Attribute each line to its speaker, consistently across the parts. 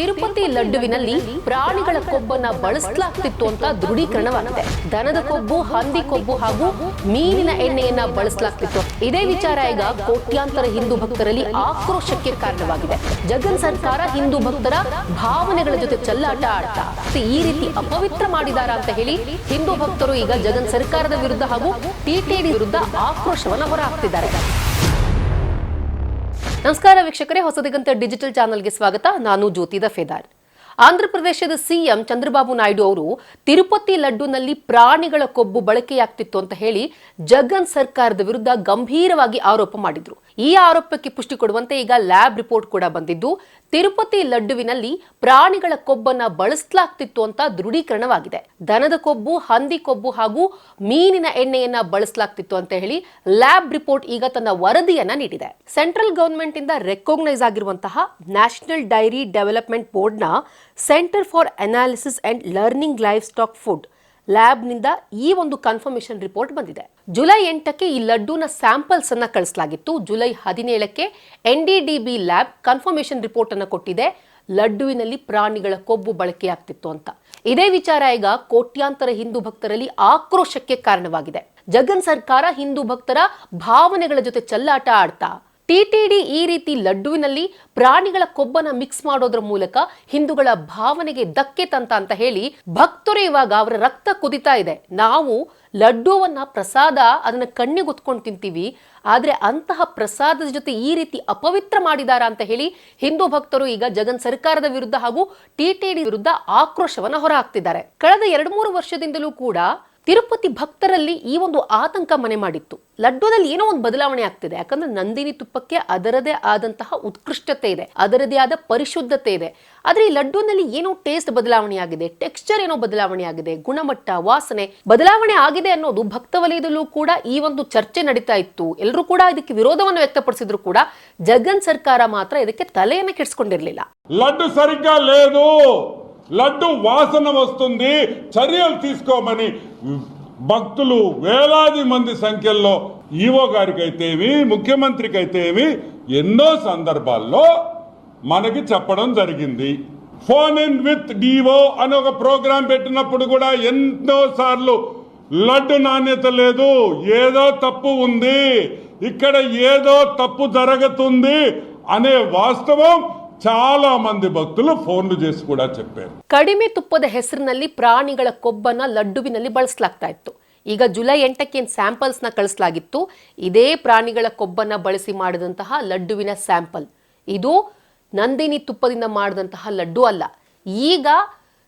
Speaker 1: ತಿರುಪತಿ ಲಡ್ಡುವಿನಲ್ಲಿ ಪ್ರಾಣಿಗಳ ಕೊಬ್ಬನ್ನ ಬಳಸಲಾಗ್ತಿತ್ತು ಅಂತ ದೃಢೀಕರಣವಾಗಿದೆ. ದನದ ಕೊಬ್ಬು, ಹಂದಿ ಕೊಬ್ಬು ಹಾಗೂ ಮೀನಿನ ಎಣ್ಣೆಯನ್ನ ಬಳಸಲಾಗ್ತಿತ್ತು. ಇದೇ ವಿಚಾರ ಈಗ ಕೋಟ್ಯಾಂತರ ಹಿಂದೂ ಭಕ್ತರಲ್ಲಿ ಆಕ್ರೋಶಕ್ಕೆ ಕಾರಣವಾಗಿದೆ. ಜಗನ್ ಸರ್ಕಾರ ಹಿಂದೂ ಭಕ್ತರ ಭಾವನೆಗಳ ಜೊತೆ ಚೆಲ್ಲಾಟ ಆಡ್ತಾ ಈ ರೀತಿ ಅಪವಿತ್ರ ಮಾಡಿದಾರ ಅಂತ ಹೇಳಿ ಹಿಂದೂ ಭಕ್ತರು ಈಗ ಜಗನ್ ಸರ್ಕಾರದ ವಿರುದ್ಧ ಹಾಗೂ ಟಿಟಿಡಿ ವಿರುದ್ಧ ಆಕ್ರೋಶವನ್ನು ಹೊರಹಾಕ್ತಿದ್ದಾರೆ ನಮಸ್ಕಾರ ವೀಕ್ಷಕರೇ ಹೊಸದಿಗಂತ ಡಿಜಿಟಲ್ ಚಾನೆಲ್ಗೆ ಸ್ವಾಗತ. ನಾನು ಜ್ಯೋತಿ ದಫೇದಾರ್ ಆಂಧ್ರಪ್ರದೇಶದ ಸಿಎಂ ಚಂದ್ರಬಾಬು ನಾಯ್ಡು ಅವರು ತಿರುಪತಿ ಲಡ್ಡುನಲ್ಲಿ ಪ್ರಾಣಿಗಳ ಕೊಬ್ಬು ಬಳಕೆಯಾಗ್ತಿತ್ತು ಅಂತ ಹೇಳಿ ಜಗನ್ ಸರ್ಕಾರದ ವಿರುದ್ಧ ಗಂಭೀರವಾಗಿ ಆರೋಪ ಮಾಡಿದ್ರು. ಈ ಆರೋಪಕ್ಕೆ ಪುಷ್ಟಿ ಕೊಡುವಂತೆ ಈಗ ಲ್ಯಾಬ್ ರಿಪೋರ್ಟ್ ಕೂಡ ಬಂದಿದ್ದು ತಿರುಪತಿ ಲಡ್ಡುವಿನಲ್ಲಿ ಪ್ರಾಣಿಗಳ ಕೊಬ್ಬನ್ನ ಬಳಸಲಾಗ್ತಿತ್ತು ಅಂತ ದೃಢೀಕರಣವಾಗಿದೆ. ದನದ ಕೊಬ್ಬು, ಹಂದಿ ಕೊಬ್ಬು ಹಾಗೂ ಮೀನಿನ ಎಣ್ಣೆಯನ್ನ ಬಳಸಲಾಗ್ತಿತ್ತು ಅಂತ ಹೇಳಿ ಲ್ಯಾಬ್ ರಿಪೋರ್ಟ್ ಈಗ ತನ್ನ ವರದಿಯನ್ನ ನೀಡಿದೆ. ಸೆಂಟ್ರಲ್ ಗವರ್ಮೆಂಟ್ ಇಂದ ರೆಕಾಗ್ನೈಸ್ ಆಗಿರುವಂತಹ ನ್ಯಾಷನಲ್ ಡೈರಿ ಡೆವಲಪ್ಮೆಂಟ್ ಬೋರ್ಡ್ನ centre for analysis and learning livestock food ಲ್ಯಾಬ್ನಿಂದ ಈ ಒಂದು ಕನ್ಫರ್ಮೇಶನ್ ರಿಪೋರ್ಟ್ ಬಂದಿದೆ. ಜುಲೈ ಎಂಟಕ್ಕೆ ಈ ಲಡ್ಡೂನ ಸ್ಯಾಂಪಲ್ಸ್ ಅನ್ನ ಕಳಿಸಲಾಗಿತ್ತು. July ಹದಿನೇಳಕ್ಕೆ N D D B lab confirmation report ಅನ್ನು ಕೊಟ್ಟಿದೆ. ಲಡ್ಡುವಿನಲ್ಲಿ ಪ್ರಾಣಿಗಳ ಕೊಬ್ಬು ಬಳಕೆಯಾಗ್ತಿತ್ತು ಅಂತ. ಇದೇ ವಿಚಾರ ಈಗ ಕೋಟ್ಯಾಂತರ ಹಿಂದೂ ಭಕ್ತರಲ್ಲಿ ಆಕ್ರೋಶಕ್ಕೆ ಕಾರಣವಾಗಿದೆ. ಜಗನ್ ಸರ್ಕಾರ ಹಿಂದೂ ಭಕ್ತರ ಭಾವನೆಗಳ ಜೊತೆ ಚೆಲ್ಲಾಟ ಆಡ್ತಾ ಟಿಟಿಡಿ ಈ ರೀತಿ ಲಡ್ಡುವಿನಲ್ಲಿ ಪ್ರಾಣಿಗಳ ಕೊಬ್ಬನ ಮಿಕ್ಸ್ ಮಾಡೋದ್ರ ಮೂಲಕ ಹಿಂದೂಗಳ ಭಾವನೆಗೆ ಧಕ್ಕೆ ತಂತ ಅಂತ ಹೇಳಿ ಭಕ್ತರು ಇವಾಗ ಅವರ ರಕ್ತ ಕುದಿತಾ ಇದೆ. ನಾವು ಲಡ್ಡುವನ್ನ ಪ್ರಸಾದ ಅದನ್ನ ಕಣ್ಣಿಗೆ ತಿಂತೀವಿ. ಆದ್ರೆ ಅಂತಹ ಪ್ರಸಾದದ ಜೊತೆ ಈ ರೀತಿ ಅಪವಿತ್ರ ಮಾಡಿದಾರ ಅಂತ ಹೇಳಿ ಹಿಂದೂ ಭಕ್ತರು ಈಗ ಜಗನ್ ಸರ್ಕಾರದ ವಿರುದ್ಧ ಹಾಗೂ ಟಿಟಿಡಿ ವಿರುದ್ಧ ಆಕ್ರೋಶವನ್ನ ಹೊರಹಾಕ್ತಿದ್ದಾರೆ. ಕಳೆದ ಎರಡು ಮೂರು ವರ್ಷದಿಂದಲೂ ಕೂಡ ತಿರುಪತಿ ಭಕ್ತರಲ್ಲಿ ಈ ಒಂದು ಆತಂಕ ಮನೆ ಮಾಡಿತ್ತು. ಲಡ್ಡುದಲ್ಲಿ ಏನೋ ಒಂದು ಬದಲಾವಣೆ ಆಗ್ತಿದೆ. ಯಾಕಂದ್ರೆ ನಂದಿನಿ ತುಪ್ಪಕ್ಕೆ ಅದರದೇ ಆದಂತಹ ಉತ್ಕೃಷ್ಟತೆ ಇದೆ. ಅದರದೇ ಆದ ಪರಿಶುದ್ಧತೆ ಇದೆ. ಆದ್ರೆ ಈ ಲಡ್ಡುನಲ್ಲಿ ಏನೋ ಟೇಸ್ಟ್ ಬದಲಾವಣೆ ಆಗಿದೆ. ಟೆಕ್ಸ್ಚರ್ ಏನೋ ಬದಲಾವಣೆ ಆಗಿದೆ. ಗುಣಮಟ್ಟ, ವಾಸನೆ ಬದಲಾವಣೆ ಆಗಿದೆ ಅನ್ನೋದು ಭಕ್ತ ವಲಯದಲ್ಲೂ ಕೂಡ ಈ ಒಂದು ಚರ್ಚೆ ನಡೀತಾ ಇತ್ತು. ಎಲ್ಲರೂ ಕೂಡ ಇದಕ್ಕೆ ವಿರೋಧವನ್ನು ವ್ಯಕ್ತಪಡಿಸಿದ್ರು ಕೂಡ ಜಗನ್ ಸರ್ಕಾರ ಮಾತ್ರ ಇದಕ್ಕೆ ತಲೆಯನ್ನು ಕೆಡಿಸಿಕೊಂಡಿರಲಿಲ್ಲ.
Speaker 2: ಲಡ್ಡು లడ్డు వాసన వస్తుంది. చర్యలు తీసుకోమని భక్తులు వేలాది మంది సంఖ్యలో ఈవో గారికి అయితేమి ముఖ్యమంత్రికి అయితేమి ఎన్నో సందర్భాల్లో మనకి చెప్పడం జరిగింది. ఫోన్ ఇన్ విత్ డివో అని ఒక ప్రోగ్రాం పెట్టినప్పుడు కూడా ఎన్నో సార్లు లడ్డు నాణ్యత లేదు. ఏదో తప్పు ఉంది. ఇక్కడ ఏదో తప్పు జరుగుతుంది అనే వాస్తవం చాలా మంది భక్తులు ఫోన్లు చేసి కూడా చెప్పారు
Speaker 1: ಕಡಿಮೆ ತುಪ್ಪದ ಹೆಸರಿನಲ್ಲಿ ಪ್ರಾಣಿಗಳ ಕೊಬ್ಬನ್ನ ಲಡ್ಡುವಿನಲ್ಲಿ ಬಳಸಲಾಗ್ತಾ ಇತ್ತು ಈಗ ಜುಲೈ ಎಂಟಕ್ಕೆ ಏನು ಸ್ಯಾಂಪಲ್ಸ್ನ ಕಳಿಸಲಾಗಿತ್ತು ಇದೇ ಪ್ರಾಣಿಗಳ ಕೊಬ್ಬನ್ನ ಬಳಸಿ ಮಾಡಿದಂತಹ ಲಡ್ಡುವಿನ ಸ್ಯಾಂಪಲ್ ಇದು ನಂದಿನಿ ತುಪ್ಪದಿಂದ ಮಾಡಿದಂತಹ ಲಡ್ಡು ಅಲ್ಲ ಈಗ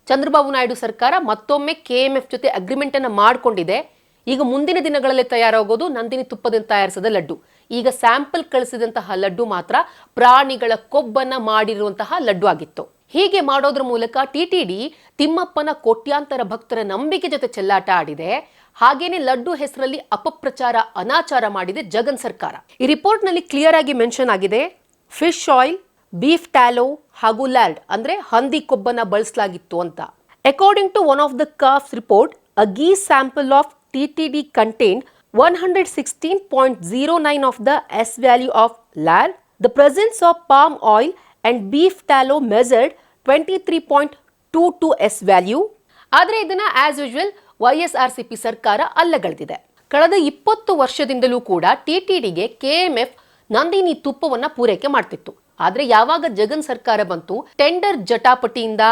Speaker 1: ಚಂದ್ರಬಾಬು ನಾಯ್ಡು ಸರ್ಕಾರ ಮತ್ತೊಮ್ಮೆ ಕೆ ಎಂ ಎಫ್ ಜೊತೆ ಅಗ್ರಿಮೆಂಟ್ ಅನ್ನ ಮಾಡಿಕೊಂಡಿದೆ ಈಗ ಮುಂದಿನ ದಿನಗಳಲ್ಲಿ ತಯಾರಾಗೋದು ನಂದಿನಿ ತುಪ್ಪದಿಂದ ತಯಾರಿಸಿದ ಲಡ್ಡು. ಈಗ ಸ್ಯಾಂಪಲ್ ಕಳಿಸಿದಂತಹ ಲಡ್ಡು ಮಾತ್ರ ಪ್ರಾಣಿಗಳ ಕೊಬ್ಬನ್ನ ಮಾಡಿರುವಂತಹ ಲಡ್ಡು ಆಗಿತ್ತು. ಹೀಗೆ ಮಾಡೋದ್ರ ಮೂಲಕ ಟಿಟಿಡಿ ತಿಮ್ಮಪ್ಪನ ಕೋಟ್ಯಾಂತರ ಭಕ್ತರ ನಂಬಿಕೆ ಜೊತೆ ಚೆಲ್ಲಾಟ ಆಡಿದೆ. ಹಾಗೇನೆ ಲಡ್ಡು ಹೆಸರಲ್ಲಿ ಅಪಪ್ರಚಾರ, ಅನಾಚಾರ ಮಾಡಿದೆ ಜಗನ್ ಸರ್ಕಾರ. ಈ ರಿಪೋರ್ಟ್ನಲ್ಲಿ ಕ್ಲಿಯರ್ ಆಗಿ ಮೆನ್ಷನ್ ಆಗಿದೆ. ಫಿಶ್ ಆಯಿಲ್, ಬೀಫ್ ಟ್ಯಾಲೋ ಹಾಗೂ ಲ್ಯಾರ್ಡ್ ಅಂದ್ರೆ ಹಂದಿ ಕೊಬ್ಬನ್ನ ಬಳಸಲಾಗಿತ್ತು ಅಂತ. According to one of the calf report a sample of TTD contained 116.09 of the S value of LAR. The presence of palm oil and beef tallow measured 23.22 S value. ಆದರೆ ಇದನ್ನ as usual Y S R C P ಸರ್ಕಾರ ಅಲ್ಲಗಳೆದಿದೆ ಕಳೆದ ಇಪ್ಪತ್ತು ವರ್ಷದಿಂದಲೂ ಕೂಡ ಟಿಟಿಡಿಗೆ K M F Nandini ತುಪ್ಪವನ್ನ ಪೂರೈಕೆ ಮಾಡ್ತಿತ್ತು ಆದ್ರೆ ಯಾವಾಗ ಜಗನ್ ಸರ್ಕಾರ ಬಂತು ಟೆಂಡರ್ ಜಟಾಪಟಿಯಿಂದ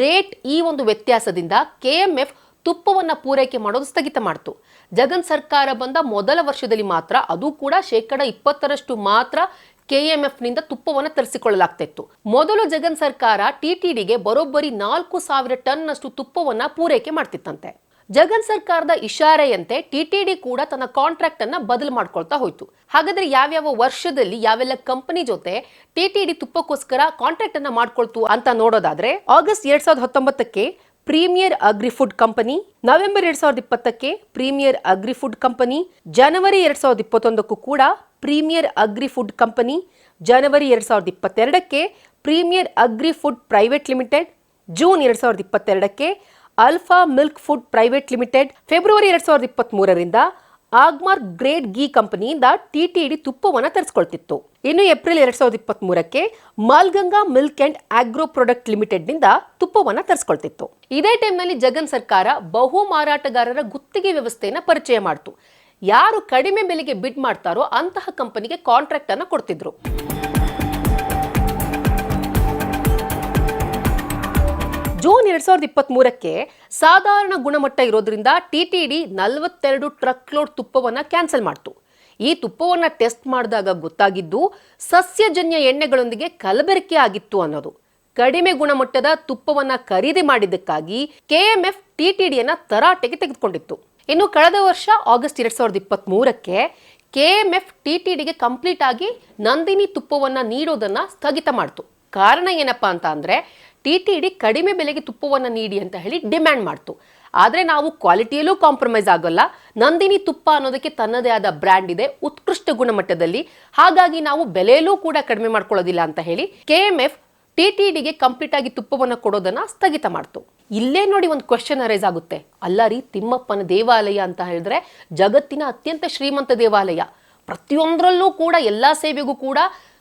Speaker 1: ರೇಟ್ ಈ ಒಂದು ವ್ಯತ್ಯಾಸದಿಂದ ಕೆ ಎಂ ಎಫ್ ತುಪ್ಪವನ್ನ ಪೂರೈಕೆ ಮಾಡೋದು ಸ್ಥಗಿತ ಮಾಡಿತು. ಜಗನ್ ಸರ್ಕಾರ ಬಂದ ಮೊದಲ ವರ್ಷದಲ್ಲಿ ಮಾತ್ರ ಅದು ಕೂಡ ಶೇಕಡ ಇಪ್ಪತ್ತರಷ್ಟು ಮಾತ್ರ ಕೆಎಂಎಫ್ನಿಂದ ತುಪ್ಪವನ್ನು ತರಿಸಿಕೊಳ್ಳಲಾಗ್ತಿತ್ತು. ಮೊದಲು ಜಗನ್ ಸರ್ಕಾರ ಟಿಟಿಡಿಗೆ ಬರೋಬ್ಬರಿ ನಾಲ್ಕು ಸಾವಿರ ಟನ್ ಅಷ್ಟು ತುಪ್ಪವನ್ನ ಪೂರೈಕೆ ಮಾಡ್ತಿತ್ತಂತೆ. ಜಗನ್ ಸರ್ಕಾರದ ಇಶಾರೆಯಂತೆ ಟಿಟಿಡಿ ಕೂಡ ತನ್ನ ಕಾಂಟ್ರಾಕ್ಟ್ ಅನ್ನ ಬದಲು ಮಾಡ್ಕೊಳ್ತಾ ಹೋಯ್ತು. ಹಾಗಾದ್ರೆ ಯಾವ್ಯಾವ ವರ್ಷದಲ್ಲಿ ಯಾವೆಲ್ಲ ಕಂಪನಿ ಜೊತೆ ಟಿಟಿಡಿ ತುಪ್ಪಕ್ಕೋಸ್ಕರ ಕಾಂಟ್ರಾಕ್ಟ್ ಅನ್ನ ಮಾಡ್ಕೊಳ್ತು ಅಂತ ನೋಡೋದಾದ್ರೆ, ಆಗಸ್ಟ್ ಎರಡ್ ಸಾವಿರದ ಹತ್ತೊಂಬತ್ತಕ್ಕೆ ಪ್ರೀಮಿಯರ್ ಅಗ್ರಿಫುಡ್ ಕಂಪನಿ, ನವೆಂಬರ್ ಎರಡ್ ಸಾವಿರದ ಇಪ್ಪತ್ತಕ್ಕೆ ಪ್ರೀಮಿಯರ್ ಅಗ್ರಿಫುಡ್ ಕಂಪನಿ, ಜನವರಿ ಎರಡ್ ಸಾವಿರದ ಇಪ್ಪತ್ತೊಂದಕ್ಕೂ ಕೂಡ ಪ್ರೀಮಿಯರ್ ಅಗ್ರಿಫುಡ್ ಕಂಪನಿ, ಜನವರಿ ಎರಡ್ ಸಾವಿರದ ಇಪ್ಪತ್ತೆರಡಕ್ಕೆ premier agrifood private limited, June ಎರಡ್ ಸಾವಿರದ ಇಪ್ಪತ್ತೆರಡಕ್ಕೆ alpha milk food private limited, February ಎರಡ್ ಸಾವಿರದ ಇಪ್ಪತ್ತ್ ಮೂರರಿಂದ ಆಗ್ಮಾರ್ ಗ್ರೇಡ್ ಗೀ ಕಂಪನಿಯಿಂದ ಟಿಟಿಡಿ ತುಪ್ಪವನ್ನು ತರಿಸ್ಕೊಳ್ತಿತ್ತು. ಇನ್ನು ಏಪ್ರಿಲ್ ಎರಡ್ ಸಾವಿರದ ಇಪ್ಪತ್ತ್ ಮೂರಕ್ಕೆ Malganga milk and agro product ಲಿಮಿಟೆಡ್ನಿಂದ ತುಪ್ಪವನ್ನು ತರಿಸ್ಕೊಳ್ತಿತ್ತು. ಇದೇ ಟೈಮ್ನಲ್ಲಿ ಜಗನ್ ಸರ್ಕಾರ ಬಹು ಮಾರಾಟಗಾರರ ಗುತ್ತಿಗೆ ವ್ಯವಸ್ಥೆಯನ್ನು ಪರಿಚಯ ಮಾಡಿತು. ಯಾರು ಕಡಿಮೆ ಬೆಲೆಗೆ ಬಿಡ್ ಮಾಡ್ತಾರೋ ಅಂತಹ ಕಂಪನಿಗೆ ಕಾಂಟ್ರಾಕ್ಟ್ ಅನ್ನು ಕೊಡ್ತಿದ್ರು. ಜೂನ್ ಎರಡ್ ಸಾವಿರದ ಇಪ್ಪತ್ತ್ ಮೂರಕ್ಕೆ ಸಾಧಾರಣ ಗುಣಮಟ್ಟ ಇರೋದ್ರಿಂದ ಟಿಟಿಡಿ ನಲವತ್ತೆರಡು ಟ್ರಕ್ ಲೋಡ್ ತುಪ್ಪವನ್ನ ಕ್ಯಾನ್ಸಲ್ ಮಾಡ್ತು. ಈ ತುಪ್ಪವನ್ನ ಟೆಸ್ಟ್ ಮಾಡಿದಾಗ ಗೊತ್ತಾಗಿದ್ದು ಸಸ್ಯಜನ್ಯ ಎಣ್ಣೆಗಳೊಂದಿಗೆ ಕಲಬೆರಕೆ ಆಗಿತ್ತು ಅನ್ನೋದು. ಕಡಿಮೆ ಗುಣಮಟ್ಟದ ತುಪ್ಪವನ್ನ ಖರೀದಿ ಮಾಡಿದ್ದಕ್ಕಾಗಿ ಕೆಎಂಎಫ್ ಟಿಟಿಡಿಯನ್ನ ತರಾಟೆಗೆ ತೆಗೆದುಕೊಂಡಿತ್ತು. ಇನ್ನು ಕಳೆದ ವರ್ಷ ಆಗಸ್ಟ್ ಎರಡ್ ಸಾವಿರದ ಇಪ್ಪತ್ತ್ ಮೂರಕ್ಕೆ ಕೆಎಂಎಫ್ ಟಿಟಿಡಿಗೆ ಕಂಪ್ಲೀಟ್ ಆಗಿ ನಂದಿನಿ ತುಪ್ಪವನ್ನ ನೀಡೋದನ್ನ ಸ್ಥಗಿತ ಮಾಡ್ತು. ಕಾರಣ ಏನಪ್ಪಾ ಅಂತ ಅಂದ್ರೆ ಟಿಟಿಡಿ ಕಡಿಮೆ ಬೆಲೆಗೆ ತುಪ್ಪವನ್ನು ನೀಡಿ ಅಂತ ಹೇಳಿ ಡಿಮ್ಯಾಂಡ್ ಮಾಡ್ತು. ಆದರೆ ನಾವು ಕ್ವಾಲಿಟಿಯಲ್ಲೂ ಕಾಂಪ್ರಮೈಸ್ ಆಗೋಲ್ಲ. ನಂದಿನಿ ತುಪ್ಪ ಅನ್ನೋದಕ್ಕೆ ತನ್ನದೇ ಆದ ಬ್ರ್ಯಾಂಡ್ ಇದೆ, ಉತ್ಕೃಷ್ಟ ಗುಣಮಟ್ಟದಲ್ಲಿ. ಹಾಗಾಗಿ ನಾವು ಬೆಲೆಯಲ್ಲೂ ಕೂಡ ಕಡಿಮೆ ಮಾಡ್ಕೊಳ್ಳೋದಿಲ್ಲ ಅಂತ ಹೇಳಿ ಕೆ ಎಂ ಎಫ್ ಟಿಟಿಡಿಗೆ ಕಂಪ್ಲೀಟ್ ಆಗಿ ತುಪ್ಪವನ್ನು ಕೊಡೋದನ್ನು ಸ್ಥಗಿತ ಮಾಡ್ತು. ಇಲ್ಲೇ ನೋಡಿ ಒಂದು ಕ್ವೆಶನ್ ಅರೈಸ್ ಆಗುತ್ತೆ. ಅಲ್ಲ ರೀ ತಿಮ್ಮಪ್ಪನ ದೇವಾಲಯ ಅಂತ ಹೇಳಿದ್ರೆ ಜಗತ್ತಿನ ಅತ್ಯಂತ ಶ್ರೀಮಂತ ದೇವಾಲಯ. ಪ್ರತಿಯೊಂದರಲ್ಲೂ ಕೂಡ ಎಲ್ಲ ಸೇವೆಗೂ ಕೂಡ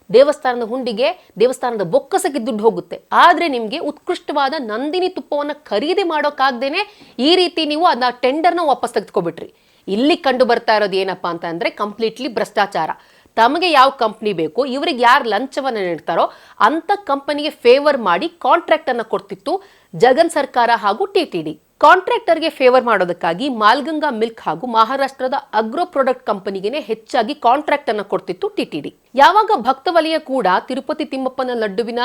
Speaker 1: ದೇವಸ್ಥಾನದ ಹುಂಡಿಗೆ, ದೇವಸ್ಥಾನದ ಬೊಕ್ಕಸಕ್ಕೆ ದುಡ್ಡು ಹೋಗುತ್ತೆ. ಆದ್ರೆ ನಿಮಗೆ ಉತ್ಕೃಷ್ಟವಾದ ನಂದಿನಿ ತುಪ್ಪವನ್ನು ಖರೀದಿ ಮಾಡೋಕ್ಕಾಗ್ದೇನೆ ಈ ರೀತಿ ನೀವು ಅದನ್ನ ಟೆಂಡರ್ನ ವಾಪಸ್ ತೆಗೆದುಕೊಬಿಟ್ರಿ. ಇಲ್ಲಿ ಕಂಡು ಬರ್ತಾ ಇರೋದು ಏನಪ್ಪಾ ಅಂತ ಅಂದರೆ ಕಂಪ್ಲೀಟ್ಲಿ ಭ್ರಷ್ಟಾಚಾರ. ತಮಗೆ ಯಾವ ಕಂಪ್ನಿ ಬೇಕು, ಇವರಿಗೆ ಯಾರು ಲಂಚವನ್ನು ನೀಡ್ತಾರೋ ಅಂಥ ಕಂಪನಿಗೆ ಫೇವರ್ ಮಾಡಿ ಕಾಂಟ್ರಾಕ್ಟನ್ನು ಕೊಡ್ತಿತ್ತು ಜಗನ್ ಸರ್ಕಾರ ಹಾಗೂ ಟಿಟಿಡಿ ಕಾಂಟ್ರಾಕ್ಟರ್ಗೆ ಫೇವರ್ ಮಾಡೋದಕ್ಕಾಗಿ ಮಾಲ್ಗಂಗಾ ಮಿಲ್ಕ್ ಹಾಗೂ ಮಹಾರಾಷ್ಟ್ರದ ಅಗ್ರೋ ಪ್ರಾಡಕ್ಟ್ ಕಂಪನಿಗೆನೆ ಹೆಚ್ಚಾಗಿ ಕಾಂಟ್ರಾಕ್ಟ್ ಅನ್ನು ಕೊಡ್ತಿತ್ತು ಟಿಟಿಡಿ ಯಾವಾಗ ಭಕ್ತವಲಯ ಕೂಡ ತಿರುಪತಿ ತಿಮ್ಮಪ್ಪನ ಲಡ್ಡುವಿನ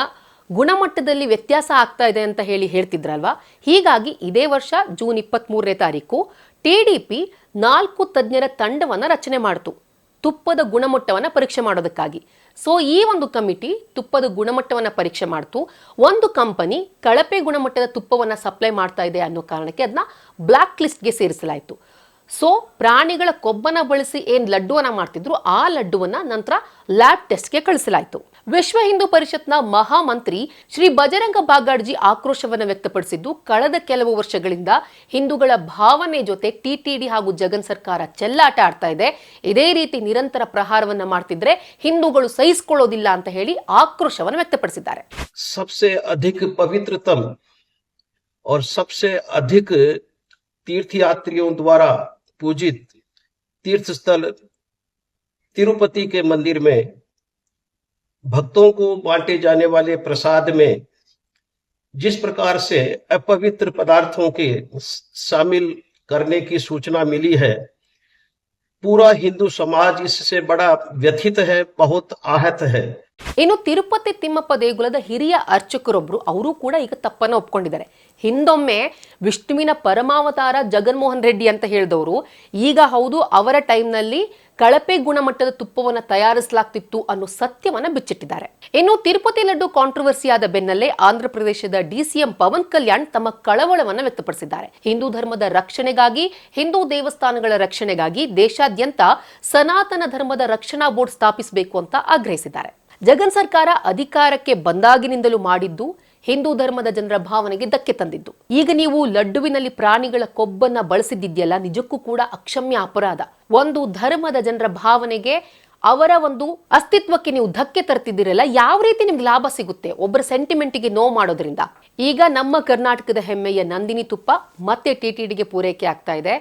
Speaker 1: ಗುಣಮಟ್ಟದಲ್ಲಿ ವ್ಯತ್ಯಾಸ ಆಗ್ತಾ ಇದೆ ಅಂತ ಹೇಳಿ ಹೇಳ್ತಿದ್ರಲ್ವಾ? ಹೀಗಾಗಿ ಇದೇ ವರ್ಷ ಜೂನ್ ಇಪ್ಪತ್ತ್ ಮೂರನೇ ತಾರೀಕು ಟಿಡಿಪಿ ನಾಲ್ಕು ತಜ್ಞರ ತಂಡವನ್ನ ರಚನೆ ಮಾಡಿತು. ತುಪ್ಪದ ಗುಣಮಟ್ಟವನ್ನು ಪರೀಕ್ಷೆ ಮಾಡೋದಕ್ಕಾಗಿ. ಸೊ ಈ ಒಂದು ಕಮಿಟಿ ತುಪ್ಪದ ಗುಣಮಟ್ಟವನ್ನು ಪರೀಕ್ಷೆ ಮಾಡ್ತು. ಒಂದು ಕಂಪನಿ ಕಳಪೆ ಗುಣಮಟ್ಟದ ತುಪ್ಪವನ್ನು ಸಪ್ಲೈ ಮಾಡ್ತಾ ಇದೆ ಅನ್ನೋ ಕಾರಣಕ್ಕೆ ಅದನ್ನ ಬ್ಲ್ಯಾಕ್ ಲಿಸ್ಟ್ಗೆ ಸೇರಿಸಲಾಯಿತು. ಸೊ ಪ್ರಾಣಿಗಳ ಕೊಬ್ಬನ ಬಳಸಿ ಏನ್ ಲಡ್ಡುವನ್ನ ಮಾಡ್ತಿದ್ರು ಆ ಲಡ್ಡುವನ್ನ ನಂತರ ಲ್ಯಾಬ್ ಟೆಸ್ಟ್ಗೆ ಕಳಿಸಲಾಯಿತು ವಿಶ್ವ ಹಿಂದೂ ಪರಿಷತ್ನ ಮಹಾಮಂತ್ರಿ ಶ್ರೀ ಬಜರಂಗ ಬಾಗಾಡ್ಜಿ ಆಕ್ರೋಶವನ್ನು ವ್ಯಕ್ತಪಡಿಸಿದ್ದು ಕಳೆದ ಕೆಲವು ವರ್ಷಗಳಿಂದ ಹಿಂದೂಗಳ ಭಾವನೆ ಜೊತೆ ಟಿಟಿಡಿ ಹಾಗೂ ಜಗನ್ ಸರ್ಕಾರ ಚೆಲ್ಲಾಟ ಆಡ್ತಾ ಇದೆ ಇದೇ ರೀತಿ ನಿರಂತರ ಪ್ರಹಾರವನ್ನ ಮಾಡ್ತಿದ್ರೆ ಹಿಂದೂಗಳು ಸಹಿಸಿಕೊಳ್ಳೋದಿಲ್ಲ ಅಂತ ಹೇಳಿ ಆಕ್ರೋಶವನ್ನು ವ್ಯಕ್ತಪಡಿಸಿದ್ದಾರೆ
Speaker 3: सबसे अधिक पवित्रतम और सबसे अधिक तीर्थयात्रियों द्वारा पूजित तीर्थ स्थल तिरुपति के मंदिर में भक्तों को बांटे जाने वाले प्रसाद में जिस प्रकार से अपवित्र पदार्थों के शामिल करने की सूचना मिली है पूरा हिंदू समाज इससे बड़ा व्यथित है बहुत आहत है
Speaker 1: ಇನ್ನು ತಿರುಪತಿ ತಿಮ್ಮಪ್ಪ ದೇಗುಲದ ಹಿರಿಯ ಅರ್ಚಕರೊಬ್ರು ಅವರು ಕೂಡ ಈಗ ತಪ್ಪನ್ನ ಒಪ್ಕೊಂಡಿದ್ದಾರೆ ಹಿಂದೊಮ್ಮೆ ವಿಷ್ಣುವಿನ ಪರಮಾವತಾರ ಜಗನ್ಮೋಹನ್ ರೆಡ್ಡಿ ಅಂತ ಹೇಳಿದವರು. ಈಗ ಹೌದು, ಅವರ ಟೈಮ್ನಲ್ಲಿ ಕಳಪೆ ಗುಣಮಟ್ಟದ ತುಪ್ಪವನ್ನು ತಯಾರಿಸಲಾಗ್ತಿತ್ತು ಅನ್ನೋ ಸತ್ಯವನ್ನ ಬಿಚ್ಚಿಟ್ಟಿದ್ದಾರೆ. ಇನ್ನು ತಿರುಪತಿ ಲಡ್ಡು ಕಾಂಟ್ರವರ್ಸಿಯಾದ ಬೆನ್ನಲ್ಲೇ ಆಂಧ್ರ ಪ್ರದೇಶದ ಡಿಸಿಎಂ ಪವನ್ ಕಲ್ಯಾಣ್ ತಮ್ಮ ಕಳವಳವನ್ನು ವ್ಯಕ್ತಪಡಿಸಿದ್ದಾರೆ. ಹಿಂದೂ ಧರ್ಮದ ರಕ್ಷಣೆಗಾಗಿ, ಹಿಂದೂ ದೇವಸ್ಥಾನಗಳ ರಕ್ಷಣೆಗಾಗಿ ದೇಶಾದ್ಯಂತ ಸನಾತನ ಧರ್ಮದ ರಕ್ಷಣಾ ಬೋರ್ಡ್ ಸ್ಥಾಪಿಸಬೇಕು ಅಂತ ಆಗ್ರಹಿಸಿದ್ದಾರೆ. ಜಗನ್ ಸರ್ಕಾರ ಅಧಿಕಾರಕ್ಕೆ ಬಂದಾಗಿನಿಂದಲೂ ಮಾಡಿದ್ದು ಹಿಂದೂ ಧರ್ಮದ ಜನರ ಭಾವನೆಗೆ ಧಕ್ಕೆ ತಂದಿದ್ದು. ಈಗ ನೀವು ಲಡ್ಡುವಿನಲ್ಲಿ ಪ್ರಾಣಿಗಳ ಕೊಬ್ಬನ್ನ ಬಳಸಿದ್ದಿದೆಯಲ್ಲ, ನಿಜಕ್ಕೂ ಕೂಡ ಅಕ್ಷಮ್ಯ ಅಪರಾಧ. ಒಂದು ಧರ್ಮದ ಜನರ ಭಾವನೆಗೆ ಅವರ ಒಂದು ಅಸ್ತಿತ್ವಕ್ಕೆ ನೀವು ಧಕ್ಕೆ ತರ್ತಿದ್ದೀರಲ್ಲ, ಯಾವ ರೀತಿ ನಿಮ್ಗೆ ಲಾಭ ಸಿಗುತ್ತೆ? ಒಬ್ಬರ ಸೆಂಟಿಮೆಂಟ್ಗೆ ನೋವು ಮಾಡೋದ್ರಿಂದ. ಈಗ ನಮ್ಮ ಕರ್ನಾಟಕದ ಹೆಮ್ಮೆಯ ನಂದಿನಿ ತುಪ್ಪ ಮತ್ತೆ ಟಿಟಿಡಿಗೆ ಪೂರೈಕೆ ಆಗ್ತಾ ಇದೆ.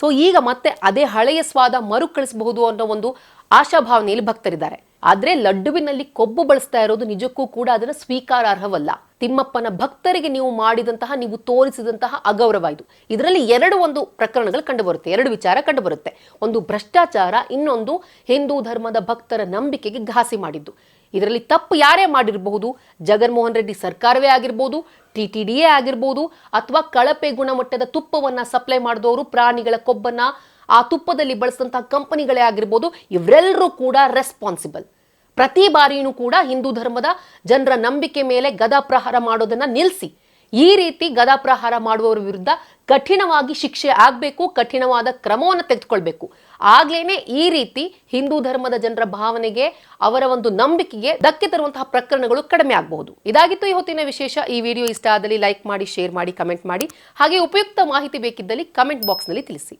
Speaker 1: ಸೊ, ಈಗ ಮತ್ತೆ ಅದೇ ಹಳೆಯ ಸ್ವಾದ ಮರುಕಳಿಸಬಹುದು ಅನ್ನೋ ಒಂದು ಆಶಾಭಾವನೆಯಲ್ಲಿ ಭಕ್ತರಿದ್ದಾರೆ. ಆದ್ರೆ ಲಡ್ಡುವಿನಲ್ಲಿ ಕೊಬ್ಬು ಬಳಸ್ತಾ ಇರೋದು ನಿಜಕ್ಕೂ ಕೂಡ ಅದನ್ನು ಸ್ವೀಕಾರಾರ್ಹವಲ್ಲ. ತಿಮ್ಮಪ್ಪನ ಭಕ್ತರಿಗೆ ನೀವು ಮಾಡಿದಂತಹ, ನೀವು ತೋರಿಸಿದಂತಹ ಅಗೌರವ ಇದು ಇದರಲ್ಲಿ ಎರಡು ಒಂದು ಪ್ರಕರಣಗಳು ಕಂಡುಬರುತ್ತೆ, ಎರಡು ವಿಚಾರ ಕಂಡುಬರುತ್ತೆ. ಒಂದು ಭ್ರಷ್ಟಾಚಾರ, ಇನ್ನೊಂದು ಹಿಂದೂ ಧರ್ಮದ ಭಕ್ತರ ನಂಬಿಕೆಗೆ ಘಾಸಿ ಮಾಡಿದ್ದು. ಇದರಲ್ಲಿ ತಪ್ಪು ಯಾರೇ ಮಾಡಿರಬಹುದು, ಜಗನ್ಮೋಹನ್ ರೆಡ್ಡಿ ಸರ್ಕಾರವೇ ಆಗಿರ್ಬೋದು, ಟಿ ಟಿ ಡಿಯೇ ಆಗಿರ್ಬೋದು, ಅಥವಾ ಕಳಪೆ ಗುಣಮಟ್ಟದ ತುಪ್ಪವನ್ನು ಸಪ್ಲೈ ಮಾಡಿದವರು ಪ್ರಾಣಿಗಳ ಕೊಬ್ಬನ್ನ, ಆ ತುಪ್ಪದಲ್ಲಿ ಬಳಸಿದಂತಹ ಕಂಪನಿಗಳೇ ಆಗಿರ್ಬೋದು, ಇವರೆಲ್ಲರೂ ಕೂಡ ರೆಸ್ಪಾನ್ಸಿಬಲ್ ಪ್ರತಿ ಬಾರಿಯೂ ಕೂಡ ಹಿಂದೂ ಧರ್ಮದ ಜನರ ನಂಬಿಕೆ ಮೇಲೆ ಗದಾ ಪ್ರಹಾರ ಮಾಡೋದನ್ನ ನಿಲ್ಲಿಸಿ ಈ ರೀತಿ ಗದಾ ಪ್ರಹಾರ ಮಾಡುವವರ ವಿರುದ್ಧ ಕಠಿಣವಾಗಿ ಶಿಕ್ಷೆ ಆಗಬೇಕು, ಕಠಿಣವಾದ ಕ್ರಮವನ್ನು ತೆಗೆದುಕೊಳ್ಬೇಕು. ಆಗ್ಲೇನೆ ಈ ರೀತಿ ಹಿಂದೂ ಧರ್ಮದ ಜನರ ಭಾವನೆಗೆ, ಅವರ ಒಂದು ನಂಬಿಕೆಗೆ ಧಕ್ಕೆ ತರುವಂತಹ ಪ್ರಕರಣಗಳು ಕಡಿಮೆ ಆಗಬಹುದು. ಇದಾಗಿತ್ತು ಈ ಹೊತ್ತಿನ ವಿಶೇಷ. ಈ ವಿಡಿಯೋ ಇಷ್ಟ ಆದಲ್ಲಿ ಲೈಕ್ ಮಾಡಿ, ಶೇರ್ ಮಾಡಿ, ಕಮೆಂಟ್ ಮಾಡಿ. ಹಾಗೆ ಉಪಯುಕ್ತ ಮಾಹಿತಿ ಬೇಕಿದ್ದಲ್ಲಿ ಕಮೆಂಟ್ ಬಾಕ್ಸ್ನಲ್ಲಿ ತಿಳಿಸಿ.